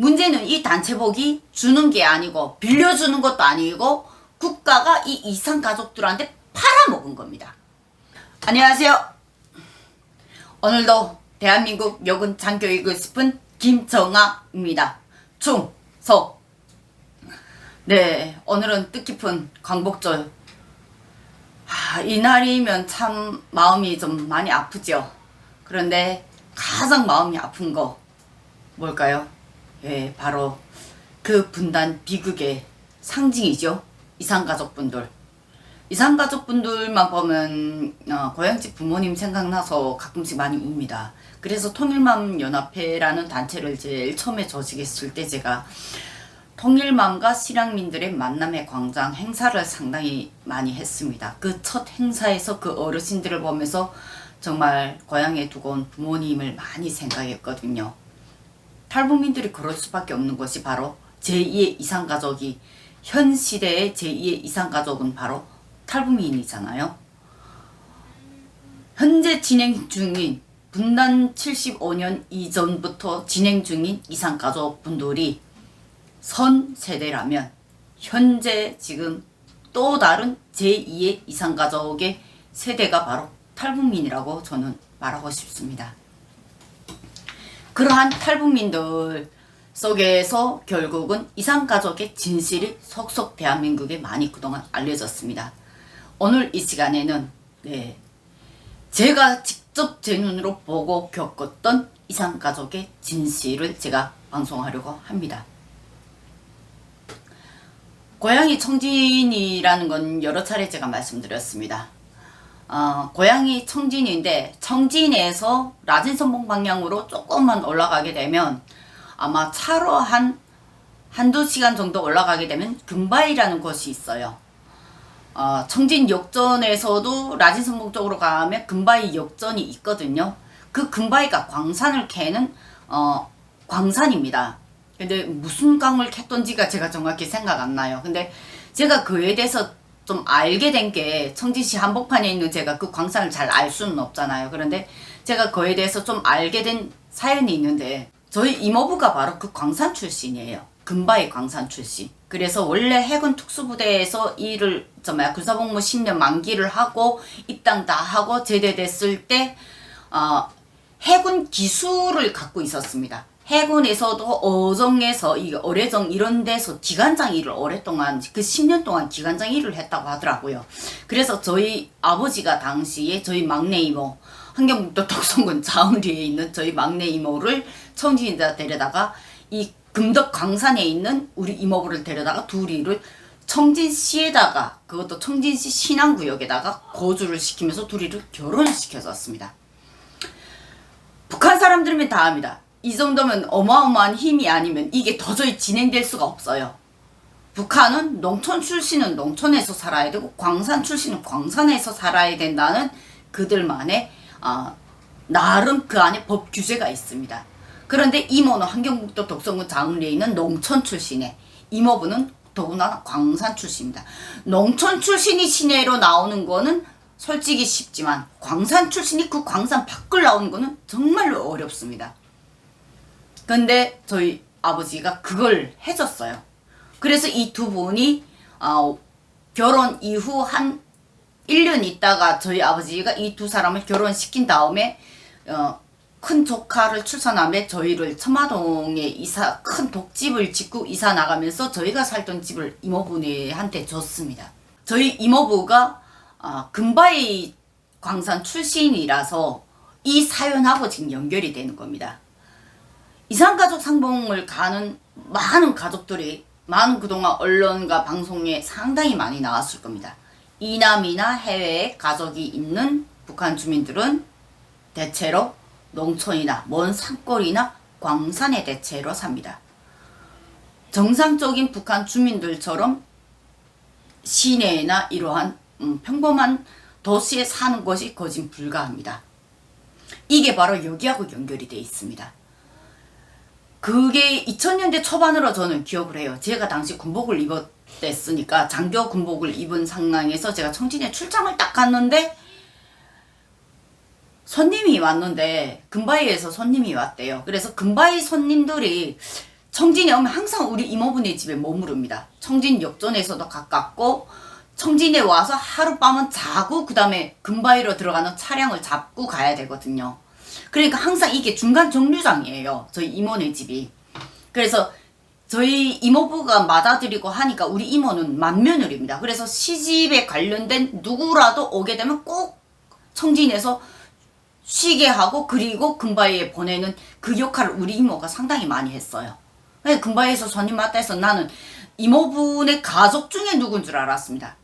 문제는 이 단체복이 주는 게 아니고 빌려주는 것도 아니고 국가가 이 이산 가족들한테 팔아먹은 겁니다. 안녕하세요. 오늘도 대한민국 여군 장교이고 싶은 김정아입니다. 충성. 네, 오늘은 뜻깊은 광복절. 아, 이날이면 참 마음이 좀 많이 아프죠. 그런데 가장 마음이 아픈 거 뭘까요? 예, 바로 그 분단 비극의 상징이죠. 이산가족분들. 이산가족분들만 보면 어, 고향집 부모님 생각나서 가끔씩 많이 웁니다. 그래서 통일맘 연합회라는 단체를 제일 처음에 조직했을 때 제가 통일맘과 실향민들의 만남의 광장 행사를 상당히 많이 했습니다. 그 첫 행사에서 그 어르신들을 보면서 정말 고향에 두고 온 부모님을 많이 생각했거든요. 탈북민들이 그럴 수밖에 없는 것이 바로 제2의 이산가족이 현 시대의 제2의 이산가족은 바로 탈북민이잖아요. 현재 진행 중인 분단 75년 이전부터 진행 중인 이산가족 분들이 선 세대라면 현재 지금 또 다른 제2의 이산가족의 세대가 바로 탈북민이라고 저는 말하고 싶습니다. 그러한 탈북민들 속에서 결국은 이산가족의 진실이 속속 대한민국에 많이 그동안 알려졌습니다. 오늘 이 시간에는 네, 제가 직접 제 눈으로 보고 겪었던 이산가족의 진실을 제가 방송하려고 합니다. 고향이 청진이라는 건 여러 차례 제가 말씀드렸습니다. 어, 고향이 청진인데 청진에서 라진선봉 방향으로 조금만 올라가게 되면 아마 차로 한 한두 시간 정도 올라가게 되면 금바이라는 곳이 있어요. 어, 청진 역전에서도 라진선봉 쪽으로 가면 금바이 역전이 있거든요. 그 금바이가 광산을 캐는 어, 광산입니다. 근데 무슨 강을 캤던지가 제가 정확히 생각 안 나요. 근데 제가 그에 대해서 좀 알게 된 게 청진시 한복판에 있는 제가 그 광산을 잘 알 수는 없잖아요. 그런데 제가 그에 대해서 좀 알게 된 사연이 있는데 저희 이모부가 바로 그 광산 출신이에요. 금바이 광산 출신. 그래서 원래 해군 특수부대에서 일을 저 뭐야 군사복무 10년 만기를 하고 입당 다 하고 제대됐을 때 어, 해군 기술을 갖고 있었습니다. 해군에서도 어정에서 이 어뢰정 이런 데서 기관장 일을 오랫동안 그 10년 동안 기관장 일을 했다고 하더라고요. 그래서 저희 아버지가 당시에 저희 막내 이모 환경북도 덕성군 자운리에 있는 저희 막내 이모를 청진에다 데려다가 이 금덕 광산에 있는 우리 이모부를 데려다가 둘이를 청진시에다가 그것도 청진시 신안구역에다가 거주를 시키면서 둘이를 결혼을 시켜줬습니다. 북한 사람들이면 다 압니다. 이 정도면 어마어마한 힘이 아니면 이게 도저히 진행될 수가 없어요. 북한은 농촌 출신은 농촌에서 살아야 되고 광산 출신은 광산에서 살아야 된다는 그들만의 어, 나름 그 안에 법 규제가 있습니다. 그런데 이모는 환경북도 장리에 있는 농촌 출신에 이모부는 더구나 광산 출신입니다. 농촌 출신이 시내로 나오는 거는 솔직히 쉽지만 광산 출신이 그 광산 밖을 나오는 거는 정말로 어렵습니다. 근데 저희 아버지가 그걸 해줬어요. 그래서 이 두 분이 어, 결혼 이후 한 1년 있다가 저희 아버지가 이 두 사람을 결혼시킨 다음에 어, 큰 조카를 출산하며 저희를 첨화동에 이사 큰 독집을 짓고 이사 나가면서 저희가 살던 집을 이모부한테 줬습니다. 저희 이모부가 어, 금바이 광산 출신이라서 이 사연하고 지금 연결이 되는 겁니다. 이산가족 상봉을 가는 많은 가족들이 많은 그동안 언론과 방송에 상당히 많이 나왔을 겁니다. 이남이나 해외에 가족이 있는 북한 주민들은 대체로 농촌이나 먼 산골이나 광산에 대체로 삽니다. 정상적인 북한 주민들처럼 시내나 이러한 음, 평범한 도시에 사는 것이 거진 불가합니다. 이게 바로 여기하고 연결이 되어 있습니다. 그게 2000년대 초반으로 저는 기억을 해요. 제가 당시 군복을 입었댔으니까 장교 군복을 입은 상황에서 제가 청진에 출장을 딱 갔는데 손님이 왔는데 금바이에서 손님이 왔대요. 그래서 금바이 손님들이 청진에 오면 항상 우리 이모부네 집에 머무릅니다. 청진 역전에서도 가깝고 청진에 와서 하룻밤은 자고 그 다음에 금바위로 들어가는 차량을 잡고 가야 되거든요. 그러니까 항상 이게 중간 정류장이에요. 저희 이모네 집이. 그래서 저희 이모부가 맞아들이고 하니까 우리 이모는 맏며느리입니다. 그래서 시집에 관련된 누구라도 오게 되면 꼭 청진에서 쉬게 하고 그리고 금바위에 보내는 그 역할을 우리 이모가 상당히 많이 했어요. 네, 금바위에서 손님 맞다 해서 나는 이모분의 가족 중에 누군 줄 알았습니다.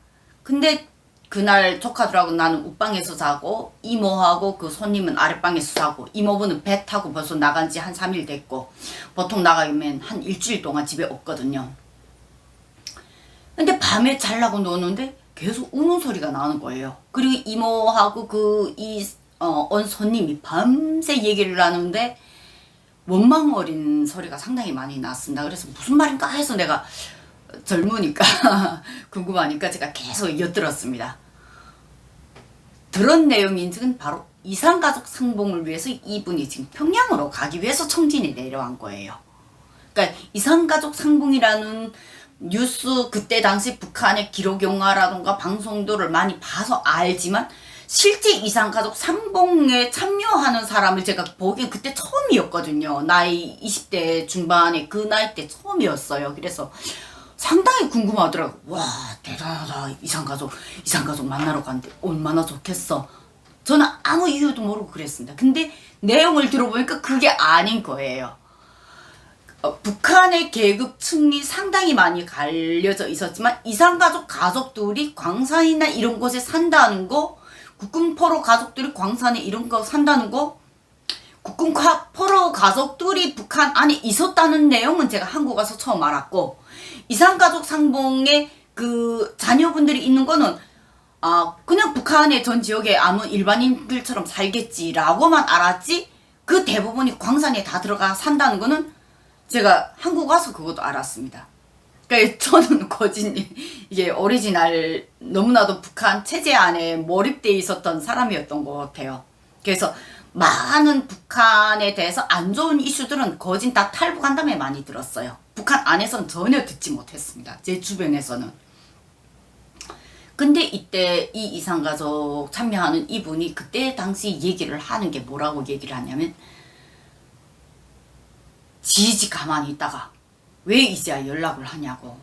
근데 그날 조카들하고 나는 웃방에서 자고 이모하고 그 손님은 아랫방에서 자고 이모부는 배 타고 벌써 나간 지 한 3일 됐고 보통 나가면 한 일주일 동안 집에 없거든요. 근데 밤에 잘라고 노는데 계속 우는 소리가 나는 거예요. 그리고 이모하고 그이온 어, 손님이 밤새 얘기를 나누는데 원망 어린 소리가 상당히 많이 났습니다. 그래서 무슨 말인가 해서 내가 젊으니까 궁금하니까 제가 계속 엿들었습니다. 들은 내용인즉은 바로 이산가족 상봉을 위해서 이분이 지금 평양으로 가기 위해서 청진에 내려간 거예요. 그러니까 이산가족 상봉이라는 뉴스 그때 당시 북한의 기록 영화라던가 방송도를 많이 봐서 알지만 실제 이산가족 상봉에 참여하는 사람을 제가 보기엔 그때 처음이었거든요. 나이 20대 중반에 그 나이 때 처음이었어요. 그래서 상당히 궁금하더라고. 와, 대단하다. 이산가족, 이산가족 만나러 갔는데 얼마나 좋겠어. 저는 아무 이유도 모르고 그랬습니다. 근데 내용을 들어보니까 그게 아닌 거예요. 어, 북한의 계급층이 상당히 많이 갈려져 있었지만 이산가족 가족들이 광산이나 이런 곳에 산다는 거, 국군포로 가족들이 광산에 이런 거 산다는 거, 국군포로 가족들이 북한 안에 있었다는 내용은 제가 한국 와서 처음 알았고, 이산가족 상봉에 그 자녀분들이 있는 거는 아 그냥 북한의 전 지역에 아무 일반인들처럼 살겠지라고만 알았지 그 대부분이 광산에 다 들어가 산다는 거는 제가 한국 와서 그것도 알았습니다. 그러니까 저는 거진 이게 오리지널 너무나도 북한 체제 안에 몰입돼 있었던 사람이었던 것 같아요. 그래서 많은 북한에 대해서 안 좋은 이슈들은 거진 다 탈북한 다음에 많이 들었어요. 북한 안에서는 전혀 듣지 못했습니다. 제 주변에서는. 근데 이때 이 이산가족 참여하는 이분이 그때 당시 얘기를 하는 게 뭐라고 얘기를 하냐면 지지 가만히 있다가 왜 이제야 연락을 하냐고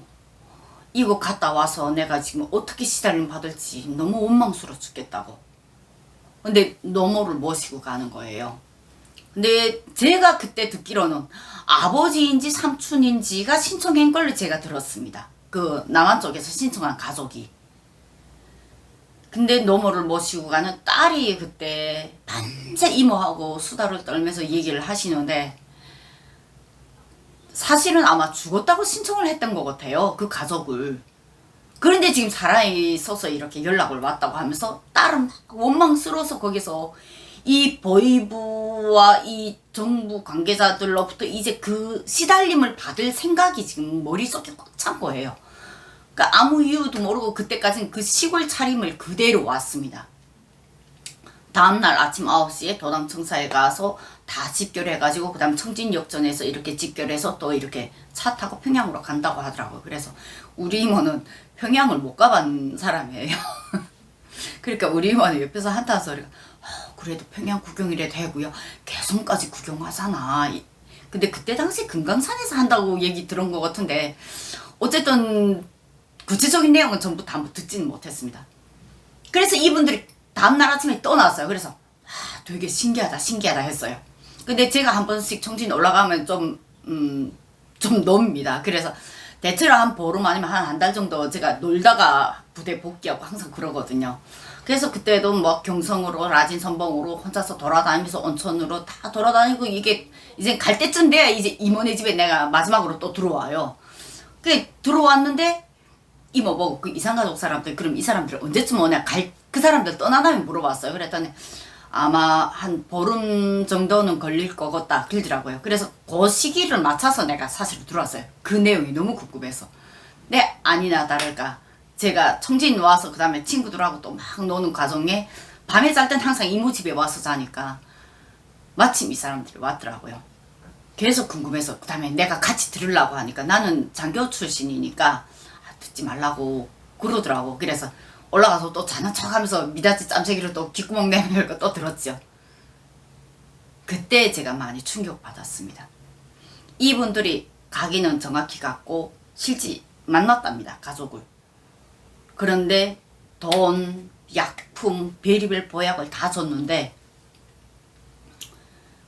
이거 갔다 와서 내가 지금 어떻게 시달림 받을지 너무 원망스러워 죽겠다고 근데 노모를 모시고 가는 거예요 근데 제가 그때 듣기로는 아버지인지 삼촌인지가 신청한 걸로 제가 들었습니다 그 남한 쪽에서 신청한 가족이 근데 노모를 모시고 가는 딸이 그때 반제 이모하고 수다를 떨면서 얘기를 하시는데 사실은 아마 죽었다고 신청을 했던 것 같아요. 그 가족을. 그런데 지금 살아있어서 이렇게 연락을 왔다고 하면서 딸은 원망스러워서 거기서 이 보이부와 이 정부 관계자들로부터 이제 그 시달림을 받을 생각이 지금 머릿속에 꽉 찬 거예요. 그러니까 아무 이유도 모르고 그때까지는 그 시골 차림을 그대로 왔습니다. 다음날 아침 9시에 도당 청사에 가서 다 집결해가지고 그 다음 청진역전에서 이렇게 집결해서 또 이렇게 차 타고 평양으로 간다고 하더라고요. 그래서 우리 이모는 평양을 못 가본 사람이에요. 그러니까 우리 이모는 옆에서 한탄 소리가 어, 그래도 평양 구경이래 되고요. 개성까지 구경하잖아. 근데 그때 당시 금강산에서 한다고 얘기 들은 것 같은데 어쨌든 구체적인 내용은 전부 다 듣지는 못했습니다. 그래서 이분들이 다음날 아침에 떠났어요. 그래서 아, 되게 신기하다 신기하다 했어요. 근데 제가 한 번씩 청진 올라가면 좀, 음, 좀 놉니다. 그래서 대체로 한 보름 아니면 한 한 달 정도 제가 놀다가 부대 복귀하고 항상 그러거든요. 그래서 그때도 뭐 경성으로 라진 선봉으로 혼자서 돌아다니면서 온천으로 다 돌아다니고 이게 이제 갈 때쯤 돼야 이제 이모네 집에 내가 마지막으로 또 들어와요. 그 들어왔는데 이모 보고 그 이산가족 사람들 그럼 이 사람들 언제쯤 오냐 갈 그 사람들 떠나나면 물어봤어요. 그랬더니 아마 한 보름 정도는 걸릴 것 같다 그러더라고요. 그래서 그 시기를 맞춰서 내가 사실 들어왔어요. 그 내용이 너무 궁금해서. 네 아니나 다를까 제가 청진 와서 그 다음에 친구들하고 또 막 노는 과정에 밤에 잘 땐 항상 이모 집에 와서 자니까 마침 이 사람들이 왔더라고요. 계속 궁금해서 그 다음에 내가 같이 들으려고 하니까 나는 장교 출신이니까 아, 듣지 말라고 그러더라고 그래서 올라가서 또 자는 척하면서 미닫이 짬새기를 또 귓구멍 내밀고 또 들었죠. 그때 제가 많이 충격받았습니다. 이분들이 가기는 정확히 갔고 실제 만났답니다 가족을. 그런데 돈, 약품, 베리벨 보약을 다 줬는데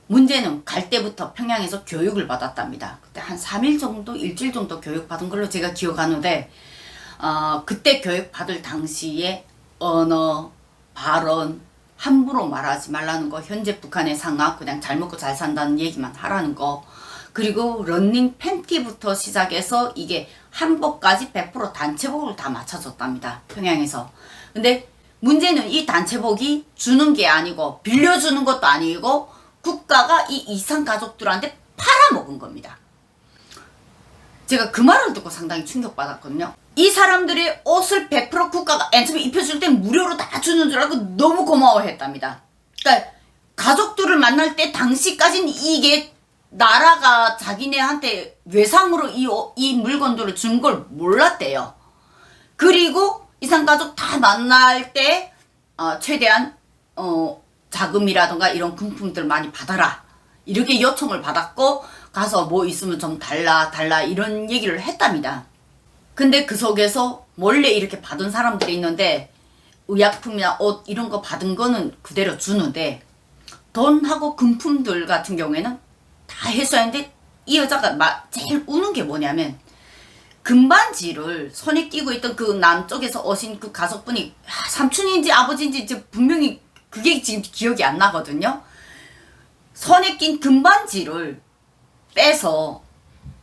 문제는 갈 때부터 평양에서 교육을 받았답니다. 그때 한 3일 정도, 일주일 정도 교육 받은 걸로 제가 기억하는데, 어, 그때 교육 받을 당시에 언어, 발언, 함부로 말하지 말라는 거, 현재 북한의 상황, 그냥 잘 먹고 잘 산다는 얘기만 하라는 거, 그리고 런닝 팬티부터 시작해서 이게 한복까지 100% 단체복을 다 맞춰줬답니다. 평양에서. 근데 문제는 이 단체복이 주는 게 아니고 빌려주는 것도 아니고 국가가 이 이상 가족들한테 팔아먹은 겁니다. 제가 그 말을 듣고 상당히 충격받았거든요. 이 사람들이 옷을 100% 국가가 엔처음에 입혀줄 땐 무료로 다 주는 줄 알고 너무 고마워했답니다. 그러니까 가족들을 만날 때 당시까지는 이게 나라가 자기네한테 외상으로 이, 옷- 이 물건들을 준 걸 몰랐대요. 그리고 이상 가족 다 만날 때 어, 최대한 어, 자금이라던가 이런 금품들 많이 받아라 이렇게 요청을 받았고 가서 뭐 있으면 좀 달라 달라 이런 얘기를 했답니다. 근데 그 속에서 몰래 이렇게 받은 사람들이 있는데 의약품이나 옷 이런 거 받은 거는 그대로 주는데 돈하고 금품들 같은 경우에는 다 해소했는데 이 여자가 막 제일 우는 게 뭐냐면 금반지를 손에 끼고 있던 그 남쪽에서 오신 그 가족분이 아, 삼촌인지 아버지인지 분명히 그게 지금 기억이 안 나거든요. 손에 낀 금반지를 빼서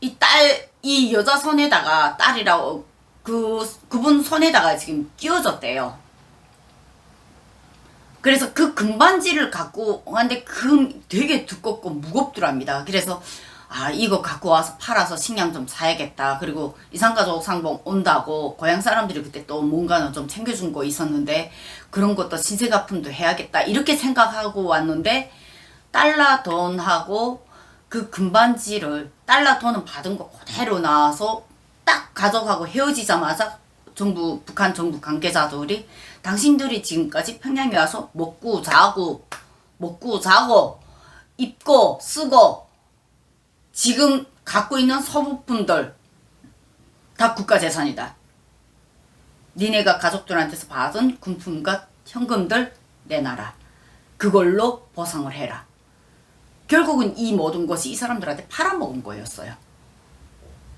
이 딸, 이 여자 손에다가 딸이라고 그, 그분 손에다가 지금 끼워줬대요. 그래서 그 금반지를 갖고 왔는데 금 되게 두껍고 무겁더랍니다. 그래서 아 이거 갖고 와서 팔아서 식량 좀 사야겠다. 그리고 이산가족 상봉 온다고 고향 사람들이 그때 또 뭔가는 좀 챙겨준 거 있었는데 그런 것도 시세가품도 해야겠다. 이렇게 생각하고 왔는데 달러 돈하고 그 금반지를 달러 돈은 받은 거 그대로 나와서 딱 가족하고 헤어지자마자 정부 북한 정부 관계자들이 당신들이 지금까지 평양에 와서 먹고 자고 먹고 자고 입고 쓰고 지금 갖고 있는 소부품들 다 국가 재산이다. 니네가 가족들한테서 받은 군품과 현금들 내놔라. 그걸로 보상을 해라. 결국은 이 모든 것이 이 사람들한테 팔아먹은 거였어요.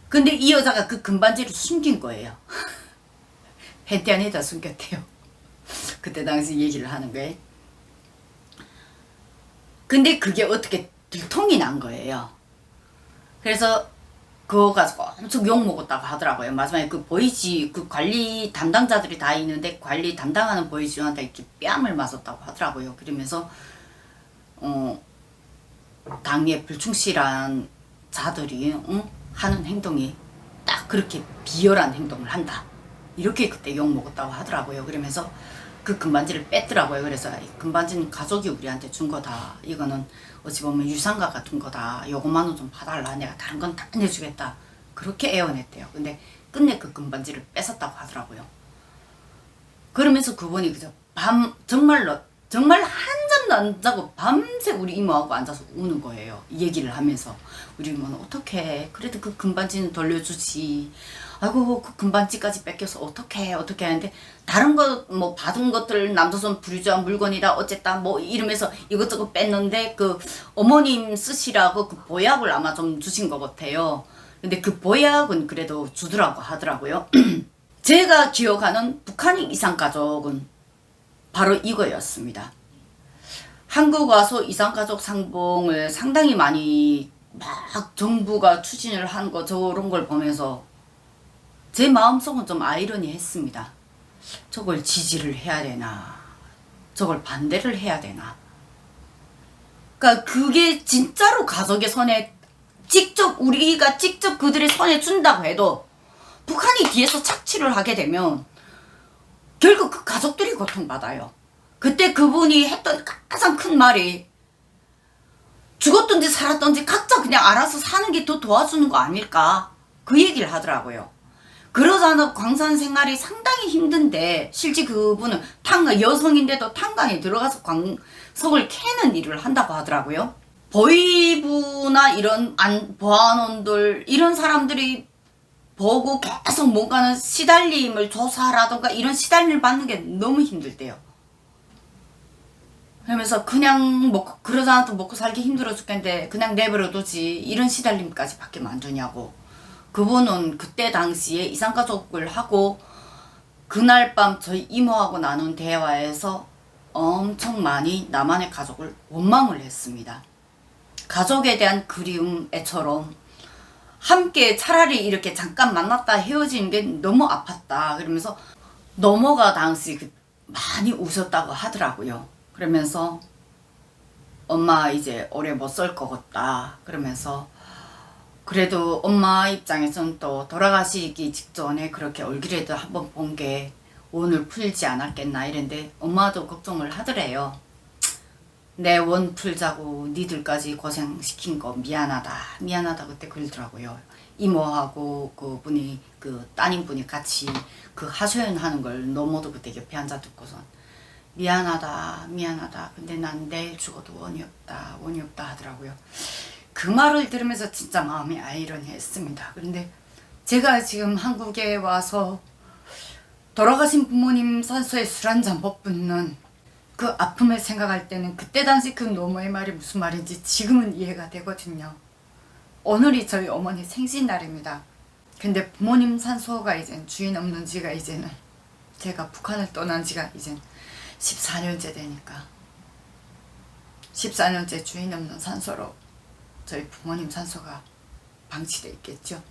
근데 이 여자가 그 금반지를 숨긴 거예요. 팬티 안에다 숨겼대요. 그때 당시 얘기를 하는 거예요. 근데 그게 어떻게 들통이 난 거예요. 그래서 그거 가지고 엄청 욕 먹었다고 하더라고요. 마지막에 그 보이지 그 관리 담당자들이 다 있는데 관리 담당하는 보이지한테 이렇게 뺨을 맞았다고 하더라고요. 그러면서 어 당에 불충실한 자들이 응? 하는 행동이 딱 그렇게 비열한 행동을 한다. 이렇게 그때 욕 먹었다고 하더라고요. 그러면서 그 금반지를 뺐더라고요. 그래서 이 금반지는 가족이 우리한테 준 거다. 이거는 어찌 보면 유산과 같은 거다. 요것만은 좀 봐달라. 내가 다른 건 다 내주겠다. 그렇게 애원했대요. 근데 끝내 그 금반지를 뺏었다고 하더라고요. 그러면서 그분이 그저 밤 정말로 정말 한 잠도 안 자고 밤새 우리 이모하고 앉아서 우는 거예요. 이 얘기를 하면서 우리 이모는 어떻게 그래도 그 금반지는 돌려주지. 아이고 그 금반지까지 뺏겨서 어떻게 어떻게 하는데 다른 거 뭐 받은 것들 남조선 부류주한 물건이라 어쨌다 뭐 이러면서 이것저것 뺐는데 그 어머님 쓰시라고 그 보약을 아마 좀 주신 것 같아요. 근데 그 보약은 그래도 주더라고 하더라고요. 제가 기억하는 북한인 이상 가족은 바로 이거였습니다. 한국 와서 이산가족 상봉을 상당히 많이 막 정부가 추진을 한 거 저런 걸 보면서 제 마음속은 좀 아이러니했습니다. 저걸 지지를 해야 되나, 저걸 반대를 해야 되나. 그러니까 그게 진짜로 가족의 손에 직접 우리가 직접 그들의 손에 준다고 해도 북한이 뒤에서 착취를 하게 되면 결국 그 가족들이 고통받아요. 그때 그분이 했던 가장 큰 말이 죽었든지 살았든지 각자 그냥 알아서 사는 게 더 도와주는 거 아닐까 그 얘기를 하더라고요. 그러자는 광산 생활이 상당히 힘든데 실제 그분은 탄광 여성인데도 탄광에 들어가서 광석을 캐는 일을 한다고 하더라고요. 보이부나 이런 안 보안원들 이런 사람들이 보고 계속 뭔가는 시달림을 조사라던가 이런 시달림을 받는 게 너무 힘들대요. 그러면서 그냥 먹고 그러지 않아도 먹고 살기 힘들어 죽겠는데 그냥 내버려 두지 이런 시달림까지 받게 만드냐고 그분은 그때 당시에 이상가족을 하고 그날 밤 저희 이모하고 나눈 대화에서 엄청 많이 나만의 가족을 원망을 했습니다. 가족에 대한 그리움 애처럼 함께 차라리 이렇게 잠깐 만났다 헤어지는 게 너무 아팠다. 그러면서 넘어가 당시 그 많이 우셨다고 하더라고요. 그러면서 엄마 이제 오래 못살것 같다. 그러면서 그래도 엄마 입장에서는 또 돌아가시기 직전에 그렇게 얼굴에도 한번 본게 원을 풀지 않았겠나 이랬는데 엄마도 걱정을 하더래요. 내 원 풀자고 니들까지 고생시킨 거 미안하다. 미안하다 그때 그러더라고요. 이모하고 그 분이 그 따님분이 같이 그 하소연 하는 걸 너모도 그때 옆에 앉아 듣고선 미안하다 미안하다. 근데 난 내일 죽어도 원이 없다 원이 없다 하더라고요. 그 말을 들으면서 진짜 마음이 아이러니했습니다. 그런데 제가 지금 한국에 와서 돌아가신 부모님 산소에 술 한잔못 붓는 그 아픔을 생각할 때는 그때 당시 그 노모의 말이 무슨 말인지 지금은 이해가 되거든요. 오늘이 저희 어머니 생신날입니다. 근데 부모님 산소가 이젠 주인 없는 지가 이제는 제가 북한을 떠난 지가 이젠 14년째 되니까 14년째 주인 없는 산소로 저희 부모님 산소가 방치돼 있겠죠.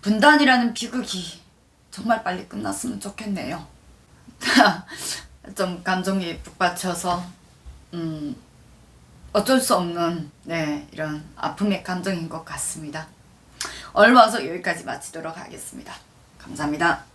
분단이라는 비극이 정말 빨리 끝났으면 좋겠네요. 좀 감정이 북받쳐서 음 어쩔 수 없는 네 이런 아픔의 감정인 것 같습니다. 얼마서 여기까지 마치도록 하겠습니다. 감사합니다.